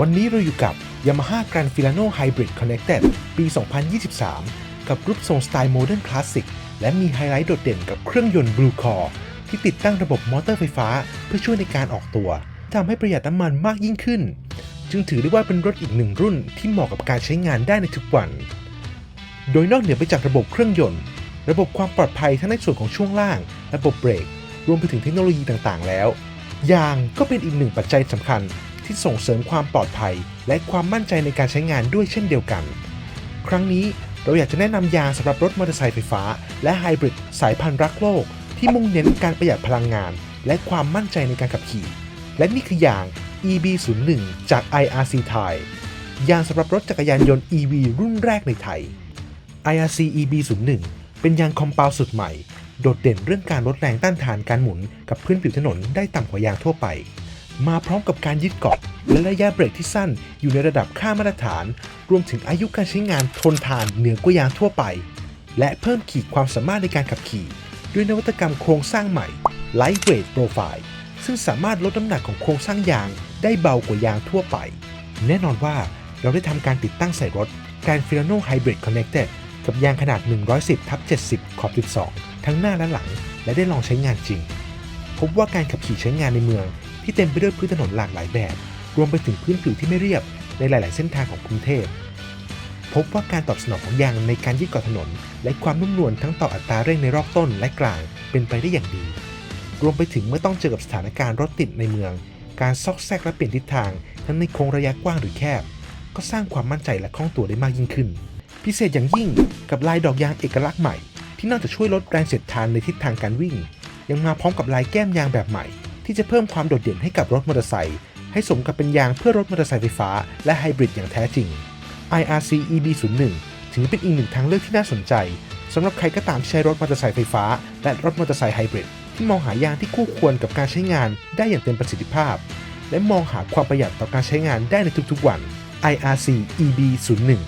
วันนี้เราอยู่กับ Yamaha Grand Filano Hybrid Connected ปี 2023 กับรูปทรงสไตล์โมเดิร์นคลาสสิกและมีไฮไลท์โดดเด่นกับเครื่องยนต์ Blue Core ที่ติดตั้งระบบมอเตอร์ไฟฟ้า เพื่อช่วยในการออกตัวทำให้ประหยัดน้ำมันมากยิ่งขึ้น จึงถือได้ว่าเป็นรถอีกหนึ่งรุ่นที่เหมาะกับการใช้งานได้ในทุกวัน โดยนอกเหนือไปจากระบบเครื่องยนต์ ระบบความปลอดภัยทั้งในส่วนของช่วงล่าง ระบบเบรก รวมไปถึงเทคโนโลยีต่างๆ แล้วยางก็เป็นอีกหนึ่งปัจจัยสำคัญ ที่ส่งเสริมความปลอดภัย และความมั่นใจในการใช้งานด้วยเช่นเดียวกัน ครั้งนี้เราอยากจะแนะนำยางสำหรับรถมอเตอร์ไซค์ไฟฟ้า และไฮบริดสายพันธุ์รักโลก ที่มุ่งเน้นการประหยัดพลังงาน และความมั่นใจในการขับขี่ และนี่คือยาง EB01 จาก IRC Thai ยางสำหรับรถจักรยานยนต์ EV รุ่นแรกในไทย IRC EB01 เป็นยางคอมเปาสุดใหม่ โดดเด่นเรื่องการลดแรงต้านทานการหมุนกับพื้นผิวถนนได้ต่ำกว่ายางทั่วไป มาพร้อมกับการยึดเกาะและระยะเบรกที่สั้นอยู่ในระดับค่ามาตรฐาน รวมถึงอายุการใช้งานทนทานเหนือกว่ายางทั่วไป และเพิ่มขีดความสามารถในการขับขี่ ด้วยนวัตกรรมโครงสร้างใหม่ Lightweight Profile ซึ่งสามารถลดน้ำหนักของโครงสร้างยางได้เบากว่ายางทั่วไป แน่นอนว่าเราได้ทำการติดตั้งใส่รถการ Filano Hybrid Connected กับยางขนาด 110ทับ70 ขอบ 12 ทั้งหน้าและหลัง และได้ลองใช้งานจริง พบว่าการขับขี่ใช้งานในเมือง ที่เต็มไปด้วยพื้นถนนหลากหลายแบบ รวมไปถึงพื้นผิวที่ไม่เรียบในหลาย ๆ เส้นทางของกรุงเทพ พบว่าการตอบสนองของยางในการยืดเกาะถนน และความนุ่มนวลทั้งต่ออัตราเร่งในรอบต้นและกลางเป็นไปได้อย่างดี รวมไปถึงเมื่อต้องเจอกับสถานการณ์รถติดในเมือง การซอกแซกและเปลี่ยนทิศทาง ทั้งในโค้งระยะกว้างหรือแคบ ก็สร้างความมั่นใจและคล่องตัวได้มากยิ่งขึ้น พิเศษอย่างยิ่งกับลายดอกยางเอกลักษณ์ใหม่ ที่นอกจากช่วยลดแรงเสียดทานในทิศทางการวิ่ง ยังมาพร้อมกับลายแก้มยางแบบใหม่ ที่จะเพิ่มความโดดเด่นให้กับรถมอเตอร์ไซค์ให้สมกับเป็นยางเพื่อรถมอเตอร์ไซค์ไฟฟ้า และไฮบริดอย่างแท้จริง IRC EB01 ถือเป็นอีกหนึ่งทางเลือกที่น่าสนใจสำหรับใครก็ตามที่ใช้รถมอเตอร์ไซค์ไฟฟ้า และรถมอเตอร์ไซค์ไฮบริดที่มองหายางที่คู่ควรกับการใช้งานได้อย่างเต็มประสิทธิภาพ และมองหาความประหยัดต่อการใช้งานได้ในทุกๆวัน IRC EB01